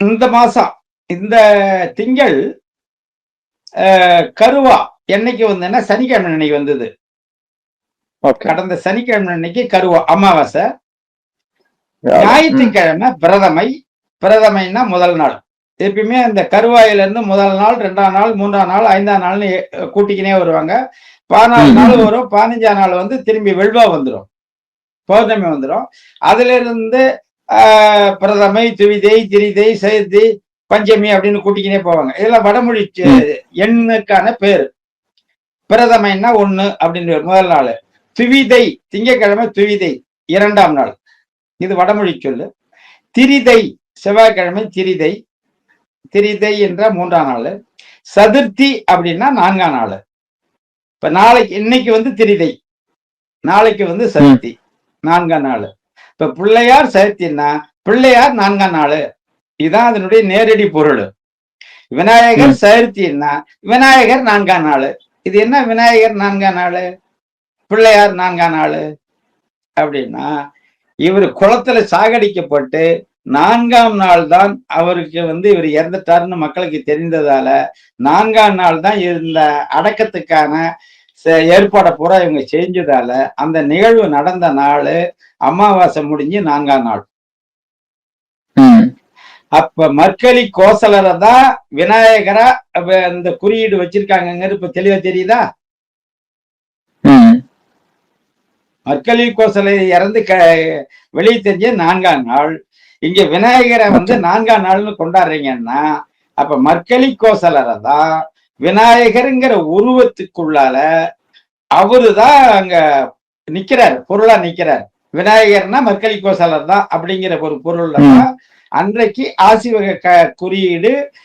இந்த மாசம் இந்த திங்கள் கருவா என்னைக்கு வந்ததுன்னா சனிக்கிழமை அன்னைக்கு வந்தது. கடந்த சனிக்கிழமை அன்னைக்கு கருவா அமாவாசை. ஞாயிற்றுக்கிழமை பிரதமை. பிரதமைன்னா முதல் நாள். எப்பயுமே அந்த கருவாயில இருந்து முதல் நாள் ரெண்டாம் நாள் மூன்றாம் நாள் ஐந்தாம் நாள்னு கூட்டிக்கினே வருவாங்க. பதினாலு நாள். வரும். பதினஞ்சாம் நாள் வந்து திரும்பி வெள்வா வந்துடும் பௌர்ணமி வந்துடும் அதுல இருந்து பிரதமை துவிதை திரிதை சதுர்த்தி பஞ்சமி அப்படின்னு கூட்டிக்கினே போவாங்க. இதெல்லாம் வடமொழி எண்ணுக்கான பேரு. பிரதமைன்னா ஒண்ணு அப்படின்னு முதல் நாள். துவிதை திங்கட்கிழமை துவிதை இரண்டாம் நாள். இது வடமொழி சொல்லு. திரிதை செவ்வாய்க்கிழமை திரிதை. திரிதை என்ற மூன்றாம் நாள். சதுர்த்தி அப்படின்னா நான்காம் நாள். இப்ப நாளைக்கு இன்னைக்கு வந்து திரிதை. நாளைக்கு வந்து சதுர்த்தி. நான்காம் நாள். இப்ப பிள்ளையார் சதுர்த்தின்னா பிள்ளையார் நான்காம் நாள். இதுதான் அதனுடைய நேரடி பொருள். விநாயகர் சதுர்த்தின்னா விநாயகர் நான்காம் நாள். இது என்ன விநாயகர் நான்காம் நாள்? பிள்ளையார் நான்காம் நாள். அப்படின்னா இவர் குளத்துல சாகடிக்கப்பட்டு நான்காம் நாள் தான் அவருக்கு வந்து இவர் இறந்துட்டாருன்னு மக்களுக்கு தெரிந்ததால நான்காம் நாள் தான் இந்த அடக்கத்துக்கான ஏற்பாடை பூரா இவங்க செஞ்சதால அந்த நிகழ்வு நடந்த நாள் அமாவாசை முடிஞ்சு நான்காம் நாள். அப்ப மற்களி கோசலரை தான் விநாயகரா இந்த குறியீடு வச்சிருக்காங்கங்கிறது இப்ப தெளிவா தெரியுதா? மற்களி கோசலை இறந்து க வெளியே தெரிஞ்ச நான்காம் நாள். இங்க விநாயகரை வந்து நான்காம் நாள்னு கொண்டாடுறீங்கன்னா அப்ப மற்களி கோசலரை தான் விநாயகருங்கிற உருவத்துக்குள்ளால அவருதான் அங்க நிக்கிறார் பொருளா நிக்கிறார். விநாயகர்னா மற்களி கோசலர் தான் அப்படிங்கிற ஒரு பொருள்ல தான் அன்றைக்கு ஆசி வகை க குறியீடு